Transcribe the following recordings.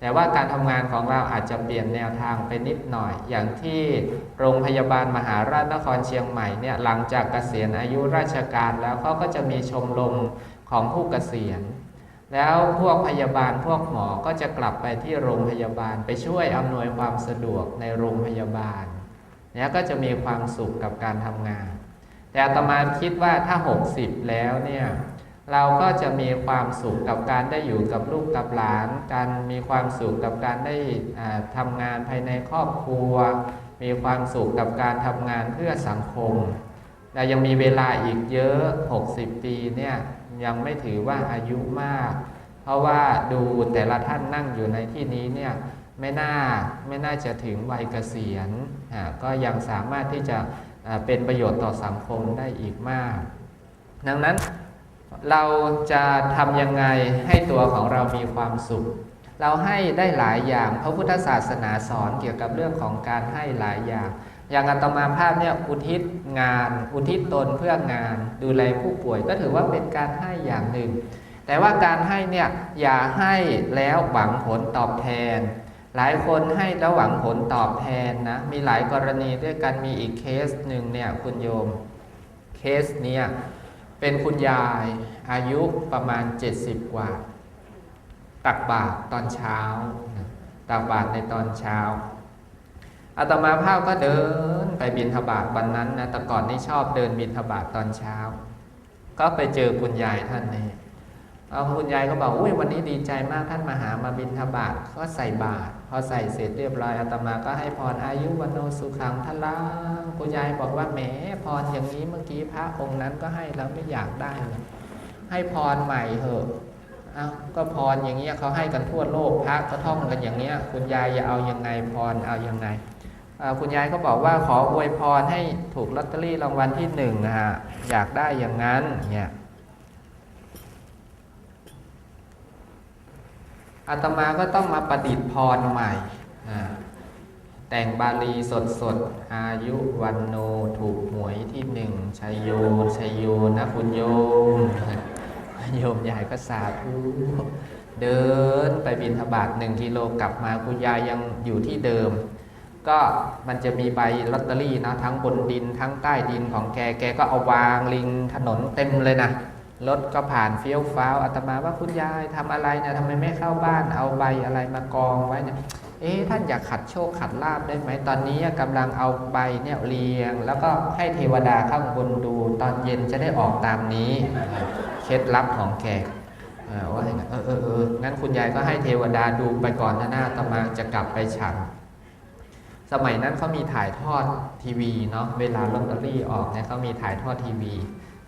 แต่ว่าการทำงานของเราอาจจะเปลี่ยนแนวทางไปนิดหน่อย อย่างที่โรงพยาบาลมหาราชนครเชียงใหม่เนี่ยหลังจากเกษียณอายุราชการแล้วเขาก็จะมีชมรมของผู้เกษียณ แล้วพวกพยาบาลพวกหมอก็จะกลับไปที่โรงพยาบาลไปช่วยอำนวยความสะดวกในโรงพยาบาลเนี่ยก็จะมีความสุขกับการทำงาน แต่ตมาคิดว่าถ้า 60 แล้วเนี่ย เราก็จะมีความสุขกับการได้อยู่กับลูกกับหลาน การมีความสุขกับการได้ทำงานภายในครอบครัว มีความสุขกับการทำงานเพื่อสังคมแต่ยังมีเวลาอีกเยอะ 60 ปีเนี่ยยังไม่ถือว่าอายุมาก เพราะว่าดูแต่ละท่านนั่งอยู่ในที่นี้เนี่ยไม่น่าไม่น่าจะถึงวัยเกษียณก็ยังสามารถที่จะเป็นประโยชน์ต่อสังคมได้อีกมาก ดังนั้น เราจะทำยังไงให้ตัวของเรามีความสุข เราให้ได้หลายอย่างพระพุทธศาสนาสอนเกี่ยวกับเรื่องของการให้หลายอย่าง อย่างอาตมาภาพเนี่ยอุทิศงาน อุทิศตนเพื่องาน ดูแลผู้ป่วยก็ถือว่าเป็นการให้อย่างหนึ่ง แต่ว่าการให้เนี่ยอย่าให้แล้วหวังผลตอบแทน หลายคนให้แล้วหวังผลตอบแทนนะมีหลายกรณีด้วยกันมีอีกเคสหนึ่งเนี่ยคุณโยมเคสเนี่ย เป็นคุณยายอายุประมาณ 70 กว่า ตักบาตรตอนเช้า ตักบาตรในตอนเช้าอาตมาภาพก็เดินไปบินทบาทวันนั้นนะแต่ก่อนนี่ชอบเดินบินทบาทตอนเช้า ก็ไปเจอคุณยายท่านนี้ เอาคุณยายก็บอกอุ้ยวันนี้ดีใจมากท่านมาหามาบินทบาทก็ใส่บาตรพอใส่เสร็จเรียบร้อยอาตมาก็ให้พรอายุวันโนสุขังทลังคุณยายบอกว่าแหมพรอย่างนี้เมื่อกี้พระองค์นั้นก็ให้แล้วไม่อยากได้เลยให้พรใหม่เถอะเอาก็พรอย่างเงี้ยเขาให้กันทั่วโลกพระก็ท่องกันอย่างเงี้ย คุณยายจะเอายังไงพรเอายังไงคุณยายก็บอกว่าขออวยพรให้ถูกลอตเตอรี่รางวัลที่หนึ่งนะฮะอยากได้อย่างนั้นเนี่ย อาตมาก็ต้องมาประดิษฐ์พรใหม่ แต่งบาลีสดสดๆอายุวันโนถูกหวยที่หนึ่งชัยโยชัยโยนะคุณโยมโยมยายก็สาธุเดินไปบินทบาทหนึ่งกิโลกลับมาคุณยายยังอยู่ที่เดิม ก็มันจะมีใบลอตเตอรี่นะทั้งบนดินทั้งใต้ดินของแกแกก็เอาวางลิงถนนเต็มเลยนะ รถก็ผ่านเฟี้ยวฟ้าวอาตมาว่าคุณยายทำอะไรเนี่ยทำไมไม่เข้าบ้านเอาใบอะไรมากองไว้เนี่ยเอ๊ะท่านอยากขัดโชคขัดลาบได้ไหมตอนนี้กำลังเอาใบเนี่ยเรียง แล้วก็ให้เทวดาข้างบนดูตอนเย็นจะได้ออกตามนี้เคล็ดลับของแขกว่าอย่างนั้นเออเออเอองั้นคุณยายก็ให้เทวดาดูไปก่อนนะหน้าตมาจะกลับไปฉันสมัยนั้นเขามีถ่ายทอดทีวีเนาะเวลาลอตเตอรี่ออกเนี่ยเขามีถ่ายทอดทีวี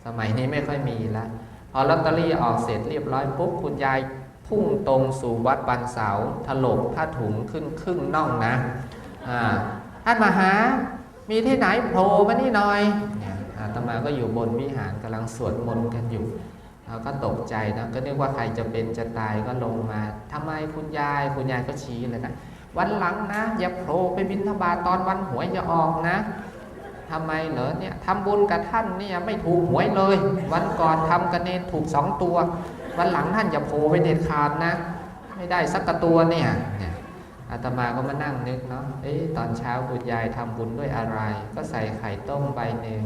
สมัยนี้ไม่ค่อยมีแล้วพอลอตเตอรี่ออกเสร็จเรียบร้อยปุ๊บคุณยายพุ่งตรงสู่วัดบันเสาถลกผ้าถุงขึ้นครึ่งน่องนะอ่าท่านมาหา มีที่ไหนโผล่มานี่หน่อยอาตมาก็อยู่บนวิหารกำลังสวดมนต์กันอยู่เราก็ตกใจนะก็นึกว่าใครจะเป็นจะตายก็ลงมาทำไมคุณยายคุณยายก็ชี้เลยนะวันหลังนะ อย่าโผล่ไปบินทบาทตอนวันหวยจะออกนะ ทำไมเหรอเนี่ยทำบุญกับท่านเนี่ยไม่ถูกหวยเลย วันก่อนทำกันเนนถูกสองตัว วันหลังท่านอย่าโผล่ไปเด็ดขาดนะ ไม่ได้สักกระตัวเนี่ยเนี่ยอาตมาก็มานั่งนึกเนาะเอ๊ะตอนเช้าคุณยายทำบุญด้วยอะไร ก็ใส่ไข่ต้มใบหนึ่ง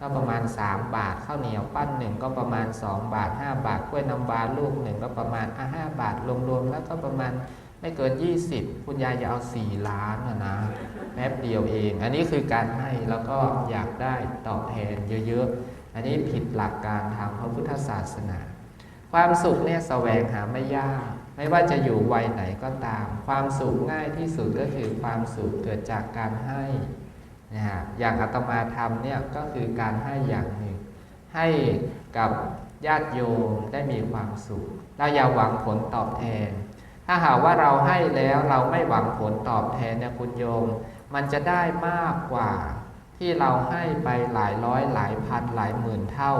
ก็ประมาณ 3 บาทข้าวเหนียวปั้นหนึ่งก็ประมาณ 2 บาท 5 บาทกล้วยน้ำวาลูกหนึ่งก็ประมาณอะ5บาทรวมๆแล้วก็ประมาณ ไม่เกิน 20 คุณยายจะเอา 4 ล้านนะนะแป๊บเดียวเอง อันนี้คือการให้แล้วก็อยากได้ตอบแทนเยอะๆ อันนี้ผิดหลักการทางพระพุทธศาสนา ความสุขเนี่ยแสวงหาไม่ยาก ไม่ว่าจะอยู่วัยไหนก็ตาม ความสุขง่ายที่สุดก็คือความสุขเกิดจากการให้นะฮะอย่างอาตมาทำเนี่ยก็คือการให้อย่างหนึ่ง ให้กับญาติโยมได้มีความสุขเราอย่าหวังผลตอบแทน ถ้าหากว่าเราให้แล้วเราไม่หวังผลตอบแทนเนี่ยคุณโยม มันจะได้มากกว่าที่เราให้ไปหลายร้อยหลายพันหลายหมื่นเท่า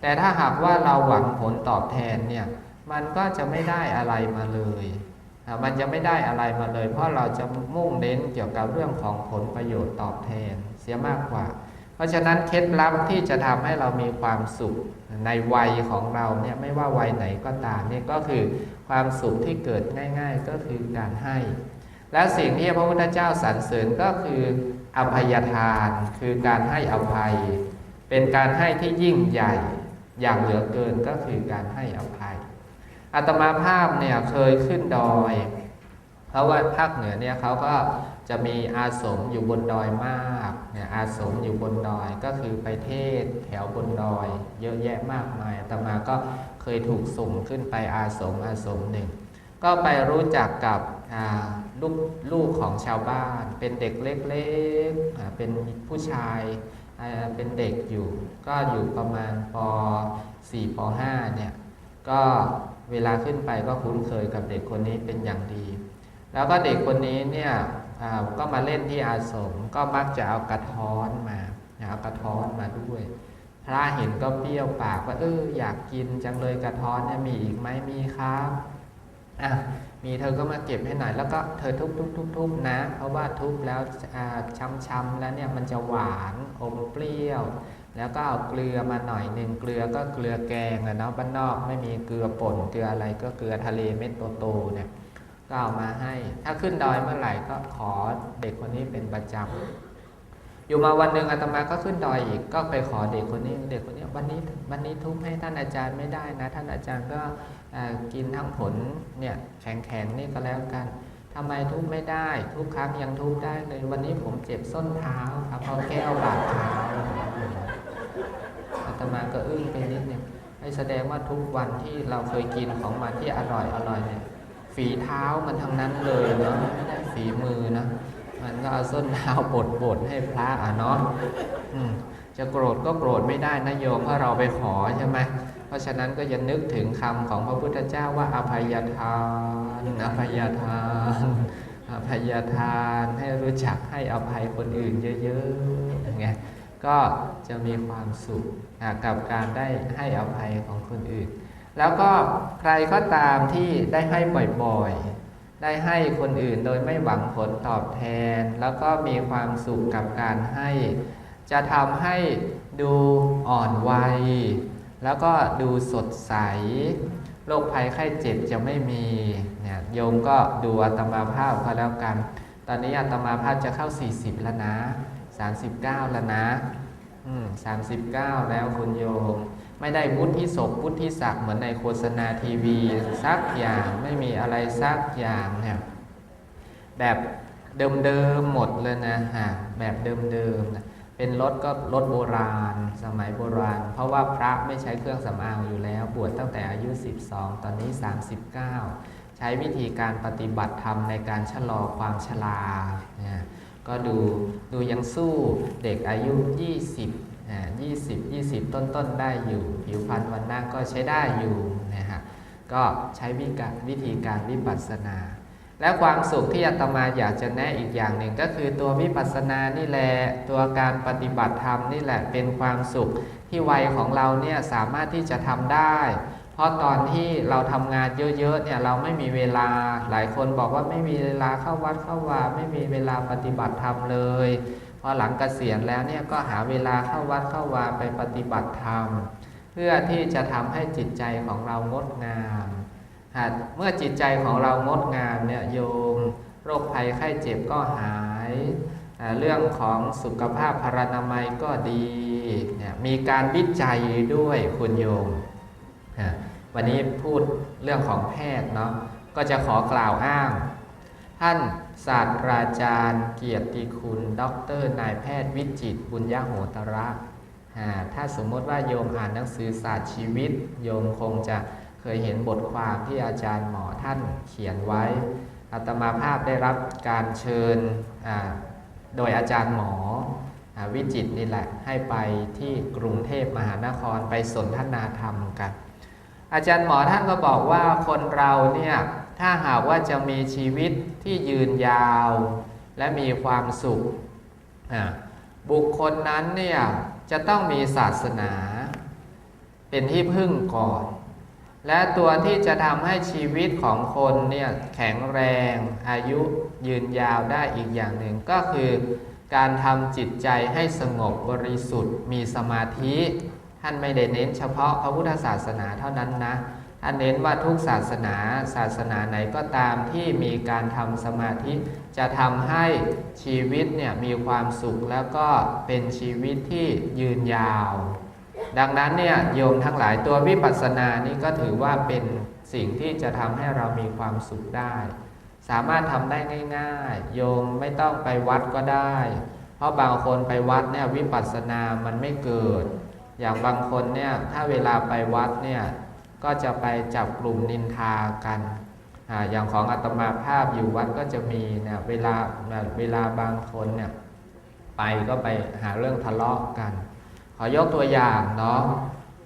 แต่ถ้าหากว่าเราหวังผลตอบแทนเนี่ยมันก็จะไม่ได้อะไรมาเลยอะมันจะไม่ได้อะไรมาเลย เพราะเราจะมุ่งเน้นเกี่ยวกับเรื่องของผลประโยชน์ตอบแทนเสียมากกว่า เพราะฉะนั้นเคล็ดลับที่จะทำให้เรามีความสุขในวัยของเราเนี่ยไม่ว่าวัยไหนก็ตามเนี่ยก็คือความสุขที่เกิดง่าย ๆ ก็คือการให้ และสิ่งที่พระพุทธเจ้าสรรเสริญก็คืออภัยทาน คือการให้อภัย เป็นการให้ที่ยิ่งใหญ่อย่างเหลือเกินก็คือการให้อภัยอาตมาภาพเนี่ยเคยขึ้นดอย เพราะว่าภาคเหนือเนี่ยเขาก็ จะมีอาสมอยู่บนดอยมากเนี่ยอาสมอยู่บนดอยก็คือไปเทศแถวบนดอย เยอะแยะมากมายอาตมาก็เคยถูกส่งขึ้นไปอาสมอาสมหนึ่ง ก็ไปรู้จักกับลูกลูกของชาวบ้าน เป็นเด็กเล็กๆเป็นผู้ชายเป็นเด็กอยู่ ก็อยู่ประมาณป .4 ป .5 เนี่ยก็เวลาขึ้นไปก็คุ้นเคยกับเด็กคนนี้เป็นอย่างดี แล้วก็เด็กคนนี้เนี่ย ก็มาเล่นที่อาสมก็มักจะเอากระท้อนมาเอากระท้อนมาด้วย พระเห็นก็เปรี้ยวปากว่าเอออยากกินจังเลยกระท้อนเนี่ยมีอีกไหมมีครับอะมีเธอก็มาเก็บให้หน่อยแล้วก็เธอทุบทุบทุบทุบนะ เพราะว่าทุบแล้วอ่าช้ำๆแล้วเนี่ยมันจะหวานอมเปรี้ยว แล้วก็เอาเกลือมาหน่อยหนึ่งเกลือก็เกลือแกงอะเนาะบ้านนอกไม่มีเกลือป่นเกลืออะไรก็เกลือทะเลเม็ดโตๆเนี่ย ก็เอามาให้ ถ้าขึ้นดอยเมื่อไหร่ก็ขอเด็กคนนี้เป็นประจำอยู่มาวันหนึ่งอาตมาก็ขึ้นดอยอีก ก็ไปขอเด็กคนนี้ เด็กคนนี้วันนี้วันนี้ทุบให้ท่านอาจารย์ไม่ได้นะ ท่านอาจารย์ก็กินทั้งผลเนี่ยแข็งๆนี่ก็แล้วกันทำไมทุบไม่ได้ทุกครั้งยังทุบได้เลย วันนี้ผมเจ็บส้นเท้าครับเพราะแก้วบาดเท้าอาตมาก็อึ้งไปนิดนึงให้แสดงว่าทุกวันที่เราเคยกินของมันที่อร่อยอร่อยเนี่ย ฝีเท้ามันทั้งนั้นเลยเนาะไม่ได้ฝีมือนะ มันก็เอาส้นเท้าบดบดให้พระอะเนาะจะโกรธก็โกรธไม่ได้นะโยมเพราะเราไปขอใช่ไหมเพราะฉะนั้นก็จะนึกถึงคำของพระพุทธเจ้าว่าอภัยทานอภัยทานอภัยทานให้รู้จักให้อภัยคนอื่นเยอะๆอย่างเงี้ยก็จะมีความสุขกับการได้ให้อภัยของคนอื่น แล้วก็ใครก็ตามที่ได้ให้บ่อยๆ ได้ให้คนอื่นโดยไม่หวังผลตอบแทน แล้วก็มีความสุขกับการให้ จะทำให้ดูอ่อนวัย แล้วก็ดูสดใสโรคภัยไข้เจ็บจะไม่มีเนี่ยโยมก็ดูอัตมาภาพก็แล้วกัน ตอนนี้อัตมาภาพจะเข้า 40 แล้วนะ 39 แล้วนะ อืม39 แล้วคุณโยม ไม่ได้วุฒิศกวุฒิศักดิ์เหมือนในโฆษณาทีวีสักอย่างไม่มีอะไรสักอย่างเนี่ยแบบเดิมๆหมดเลยนะฮะแบบเดิมๆนะเป็นรถก็รถโบราณ สมัยโบราณ เพราะว่าพระไม่ใช้เครื่องสำอางอยู่แล้ว บวชตั้งแต่อายุ 12 ตอนนี้ 39 ใช้วิธีการปฏิบัติธรรมในการชะลอความชราเนี่ยก็ดูดูยังสู้เด็กอายุ 20 20 20 ต้นต้นๆได้อยู่ ผิวพรรณวันหน้าก็ใช้ได้อยู่นะฮะก็ใช้วิการวิธีการวิปัสสนา และความสุขที่อาตมาอยากจะแนะอีกอย่างหนึ่งก็คือตัววิปัสสนานี่แหละตัวการปฏิบัติธรรมนี่แหละเป็นความสุขที่วัยของเราเนี่ยสามารถที่จะทำได้ เพราะตอนที่เราทำงานเยอะๆเนี่ยเราไม่มีเวลาหลายคนบอกว่าไม่มีเวลาเข้าวัดเข้าวาไม่มีเวลาปฏิบัติธรรมเลย อหลังเกษียณแล้วเนี่ยก็หาเวลาเข้าวัดเข้าวาไปปฏิบัติธรรม เพื่อที่จะทำให้จิตใจของเรางดงามหากเมื่อจิตใจของเรางดงามเนี่ยโยมโรคภัยไข้เจ็บก็หาย เรื่องของสุขภาพพรรณนามัยก็ดีเนี่ยมีการวิจัยด้วยคุณโยม วันนี้พูดเรื่องของแพทย์เนาะก็จะขอกล่าวอ้าง ท่านศาสตราจารย์ เกียรติคุณ ดร นายแพทย์วิจิตบุญยโหตระถ้าสมมติว่าโยมอ่านหนังสือศาสตร์ชีวิต โยมคงจะเคยเห็นบทความที่อาจารย์หมอท่านเขียนไว้อาตมาภาพได้รับการเชิญโดยอาจารย์หมออวิจิตนี่แหละให้ไปที่กรุงเทพมหานครไปสนทนาธรรมกัน อาจารย์หมอท่านก็บอกว่าคนเราเนี่ย ถ้าหากว่าจะมีชีวิตที่ยืนยาว และมีความสุข บุคคลนั้นเนี่ยจะต้องมีศาสนา เป็นที่พึ่งก่อน และตัวที่จะทำให้ชีวิตของคนเนี่ยแข็งแรงอายุยืนยาวได้อีกอย่างหนึ่งก็คือการทำจิตใจให้สงบบริสุทธิ์มีสมาธิ ท่านไม่ได้เน้นเฉพาะพระพุทธศาสนาเท่านั้นนะ ท่านเน้นว่าทุกศาสนาศาสนาไหนก็ตามที่มีการทำสมาธิ จะทำให้ชีวิตเนี่ยมีความสุขแล้วก็เป็นชีวิตที่ยืนยาว ดังนั้นเนี่ยโยมทั้งหลายตัววิปัสสนานี่ก็ถือว่าเป็นสิ่งที่จะทำให้เรามีความสุขได้ สามารถทำได้ง่าย ๆ โยมไม่ต้องไปวัดก็ได้ เพราะบางคนไปวัดเนี่ยวิปัสสนามันไม่เกิด อย่างบางคนเนี่ยถ้าเวลาไปวัดเนี่ย ก็จะไปจับกลุ่มนินทากันออย่างของอาตมาภาพอยู่วัดก็จะมีเนี่ยเวลาเวลาบางคนเนี่ยไปก็ไปหาเรื่องทะเลาะกัน ขอยกตัวอย่างเนาะ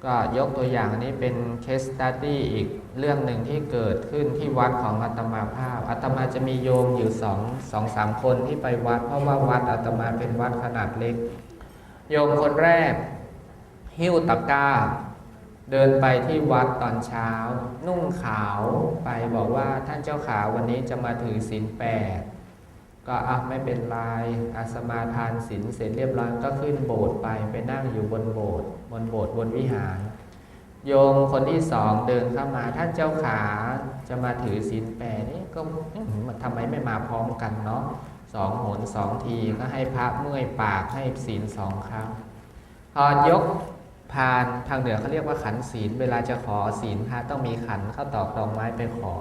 ก็ยกตัวอย่างอันนี้เป็น case study อีกเรื่องหนึ่งที่เกิดขึ้นที่วัดของอาตมาภาพอาตมาจะมีโยมอยู่สองสองสามคนที่ไปวัด เพราะว่าวัดอาตมาเป็นวัดขนาดเล็ก โยมคนแรก หิ้วตะกร้า เดินไปที่วัดตอนเช้า นุ่งขาวไปบอกว่าท่านเจ้าขาวันนี้จะมาถือศีลแปดก็อะไม่เป็นไรอาสมาทานศีลเสร็จเรียบร้อยก็ขึ้นโบสถ์ไปไปนั่งอยู่บนโบสถ์บนโบสถ์บนวิหาร โยมคนที่สองเดินเข้ามาท่านเจ้าขาจะมาถือศีลแปดนี่ก็มันทำไมไม่มาพร้อมกันเนาะสองหนสองทีก็ให้พระเมื่อยปากให้ศีลสองครั้งพอยก พานทางเหนือเขาเรียกว่าขันศีล เวลาจะขอศีลพระต้องมีขันเข้าตอกดอกไม้ไปขอ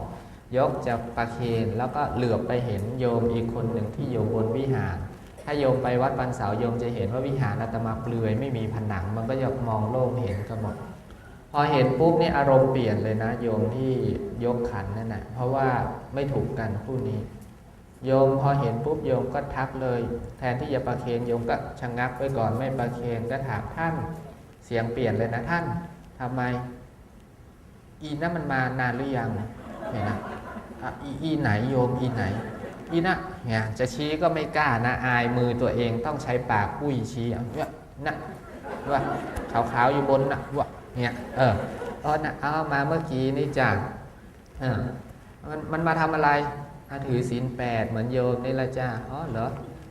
ยกจะประเคนแล้วก็เหลือบไปเห็นโยมอีกคนหนึ่งที่อยู่บนวิหาร ถ้าโยมไปวัดปันเสาโยมจะเห็นว่าวิหารอาตมาเปลือยไม่มีผนัง มันก็จะมองโล่งเห็นกันหมดพอเห็นปุ๊บนี่อารมณ์เปลี่ยนเลยนะ โยมที่ยกขันนั่นนะเพราะว่าไม่ถูกกันคู่นี้ โยมพอเห็นปุ๊บโยมก็ทักเลย แทนที่จะประเคนโยมก็ชะงงักไว้ก่อนไม่ประเคนก็ถามท่าน เสียงเปลี่ยนเลยนะท่านทำไม อีนั่นมันมานานหรือยังเห็นนะอะอีอีไหนโยมอีไหน อีน่ะเนี่ยจะชี้ก็ไม่กล้านะอายมือตัวเองต้องใช้ปากปุ้ยชี้เอาเนี่ยนะว่าขาวๆอยู่บนนะว่าเนี่ยเออเออนะเอามาเมื่อกี้นี่จ้ะเออมันมันมาทำอะไรถือศีลแปดเหมือนโยมนี่ละจ้าอ๋อเหรอ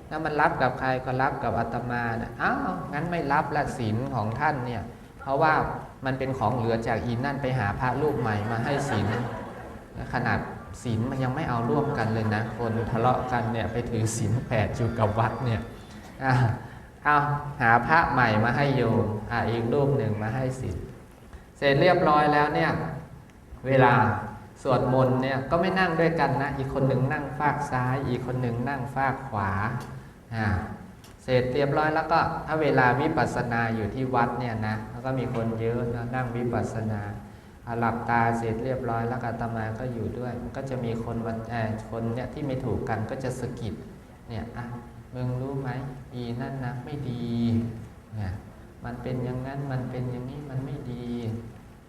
แล้วมันรับกับใครก็รับกับอาตมานะอ้าวงั้นไม่รับละศีลของท่านเนี่ย เพราะว่ามันเป็นของเหลือจากอีนั่นไปหาพระรูปใหม่มาให้ศีลขนาดศีลมันยังไม่เอาร่วมกันเลยนะ คนทะเลาะกันเนี่ยไปถือศีลแปดอยู่กับวัดเนี่ยอะเอาหาพระใหม่มาให้โยมอะอีกรูปหนึ่งมาให้ศีลเสร็จเรียบร้อยแล้วเนี่ยเวลาสวดมนต์เนี่ยก็ไม่นั่งด้วยกันนะ อีกคนหนึ่งนั่งฝากซ้าย อีกคนหนึ่งนั่งฝากขวา เสร็จเรียบร้อยแล้วก็ถ้าเวลาวิปัสสนาอยู่ที่วัดเนี่ยนะแล้วก็มีคนเยอะนะนั่งวิปัสสนาอะหลับตาเสร็จเรียบร้อยแล้วอาตมาก็อยู่ด้วย ก็จะมีคนวันคนเนี่ยที่ไม่ถูกกันก็จะสะกิดเนี่ยอะมึงรู้ไหมอีนั่นนะไม่ดีเนี่ยมันเป็นอย่างนั้นมันเป็นอย่างนี้มันไม่ดี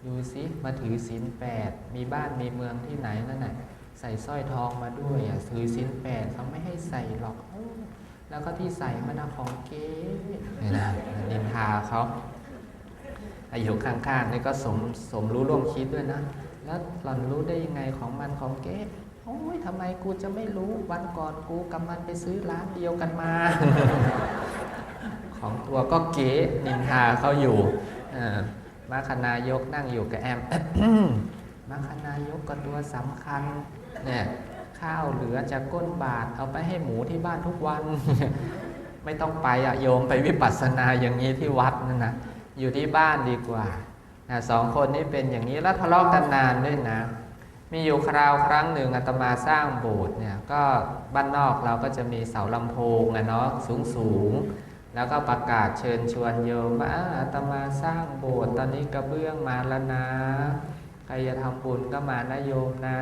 ดูสิมาถือศีลแปดมีบ้านมีเมืองที่ไหนนั่นน่ะใส่สร้อยทองมาด้วยอะถือศีลแปดเขาไม่ให้ใส่หรอก แล้วก็ที่ใส่มันเอาของเก๊นี่นะนินทาเขาอายุข้างๆนี่ก็สมสมรู้ร่วมคิดด้วยนะ แล้วหล่อนรู้ได้ยังไงของมันของเก๊โอ้ยทำไมกูจะไม่รู้วันก่อนกูกับมันไปซื้อร้านเดียวกันมา ของตัวก็เก๊นินทาเขาอยู่มาคณายกนั่งอยู่กับแอมมาคณายกก็ตัวสำคัญเนี่ย ข้าวเหลือจากก้นบาทเอาไปให้หมูที่บ้านทุกวัน ไม่ต้องไปอะโยมไปวิปัสสนาอย่างนี้ที่วัดนั่นนะอยู่ที่บ้านดีกว่าสองคนนี้เป็นอย่างนี้แล้วทะเลาะกันนานด้วยนะ มีอยู่คราวครั้งหนึ่งอาตมาสร้างโบสถ์เนี่ยก็บ้านนอกเราก็จะมีเสาลำโพงอะเนาะสูงสูงๆแล้วก็ประกาศเชิญชวนโยมว่าอ่าอาตมาสร้างโบสถ์ตอนนี้กระเบื้องมาแล้วนะ ใครจะทำบุญก็มานะโยมนะ